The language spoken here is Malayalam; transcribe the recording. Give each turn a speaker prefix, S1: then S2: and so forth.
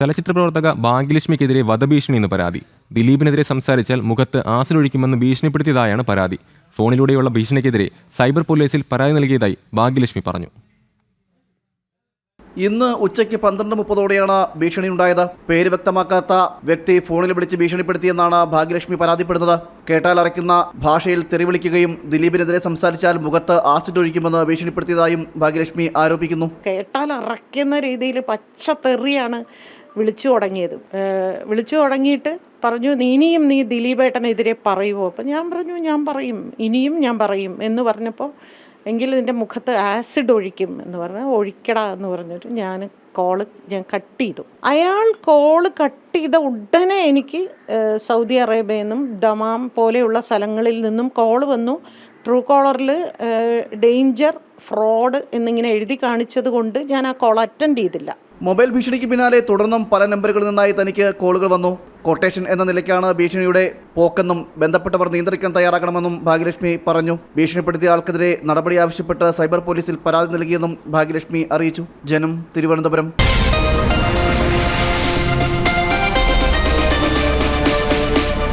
S1: ചലച്ചിത്ര പ്രവർത്തക ഭാഗ്യലക്ഷ്മിക്കെതിരെ വധഭീഷണി എന്ന് പരാതി. ദിലീപിനെതിരെ സംസാരിച്ചാൽ മുഖത്ത് ആസിലൊഴിക്കുമെന്ന് ഭീഷണിപ്പെടുത്തിയതായാണ് പരാതി. ഫോണിലൂടെയുള്ള ഭീഷണിക്കെതിരെ സൈബർ പോലീസിൽ പരാതി നൽകിയതായി ഭാഗ്യലക്ഷ്മി പറഞ്ഞു.
S2: ഇന്ന് ഉച്ചയ്ക്ക് പന്ത്രണ്ട് മുപ്പതോടെയാണ് ഭീഷണി ഉണ്ടായത് പേര് വ്യക്തമാക്കാത്ത വ്യക്തി ഫോണിൽ വിളിച്ച് ഭീഷണിപ്പെടുത്തിയെന്നാണ് ഭാഗ്യലക്ഷ്മി പരാതിപ്പെടുന്നത്. കേട്ടാൽ അറയ്ക്കുന്ന ഭാഷയിൽ തെറിവിളിക്കുകയും ദിലീപിനെതിരെ സംസാരിച്ചാൽ മുഖത്ത് ആസിഡ് ഒഴിക്കുമെന്ന് ഭീഷണിപ്പെടുത്തിയതായും ഭാഗ്യലക്ഷ്മി ആരോപിക്കുന്നു.
S3: കേട്ടാൽ അറയ്ക്കുന്ന രീതിയിൽ പച്ച തെറിയാണ് വിളിച്ചു തുടങ്ങിയത്. വിളിച്ചു തുടങ്ങിയിട്ട് പറഞ്ഞു "നീ ഇനിയും നീ ദിലീപേട്ടനെതിരെ പറയുമോ അപ്പം ഞാൻ പറഞ്ഞു ഞാൻ പറയും ഇനിയും ഞാൻ പറയും എന്ന് പറഞ്ഞപ്പോൾ എങ്കിൽ നിന്റെ മുഖത്ത് ആസിഡ് ഒഴിക്കും എന്ന് പറഞ്ഞാൽ ഒഴിക്കടാ എന്ന് പറഞ്ഞിട്ട് ഞാൻ കോൾ ഞാൻ കട്ട് ചെയ്തു. അയാൾ കോൾ കട്ട് ചെയ്ത ഉടനെ എനിക്ക് സൗദി അറേബ്യയിൽ നിന്നും ദമാം പോലെയുള്ള സ്ഥലങ്ങളിൽ നിന്നും കോൾ വന്നു. ട്രൂ കോളറിൽ ഡേഞ്ചർ ഫ്രോഡ് എന്നിങ്ങനെ എഴുതി കാണിച്ചത് കൊണ്ട് ഞാൻ ആ കോൾ അറ്റൻഡ് ചെയ്തില്ല.
S2: മൊബൈൽ ഭീഷണിക്ക് പിന്നാലെ തുടർന്നും പല നമ്പറുകളിൽ നിന്നായി തനിക്ക് കോളുകൾ വന്നു. കൊട്ടേഷൻ എന്ന നിലയ്ക്കാണ് ഭീഷണിയുടെ പോക്കെന്നും ബന്ധപ്പെട്ടവർ നിയന്ത്രിക്കാൻ തയ്യാറാക്കണമെന്നും ഭാഗ്യലക്ഷ്മി പറഞ്ഞു. ഭീഷണിപ്പെടുത്തിയ ആൾക്കെതിരെ നടപടി ആവശ്യപ്പെട്ട് സൈബർ പോലീസിൽ പരാതി നൽകിയെന്നും ഭാഗ്യലക്ഷ്മി അറിയിച്ചു. ജനം തിരുവനന്തപുരം.